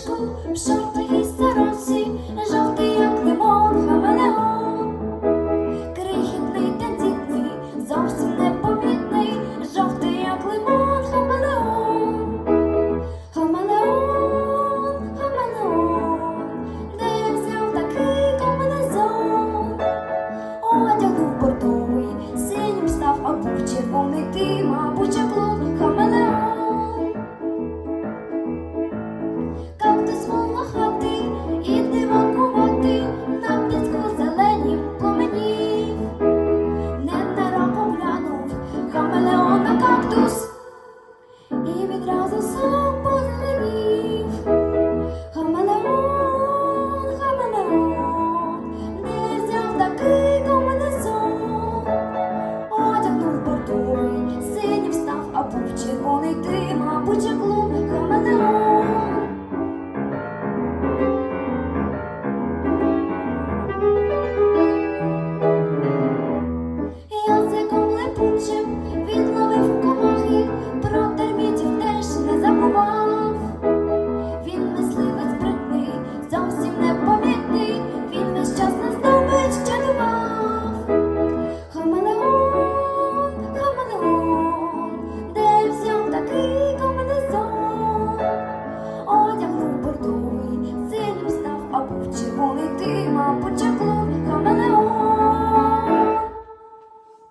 курочку в шортах і сорочці, жовтий, як лимон, хамелеон. Крихітний та дітний, зовсім непомітний, жовтий, як лимон, хамелеон. Хамелеон, хамелеон, де я взяв такий комбінезон? Одягнув бордовий, синім став, або червоний ти.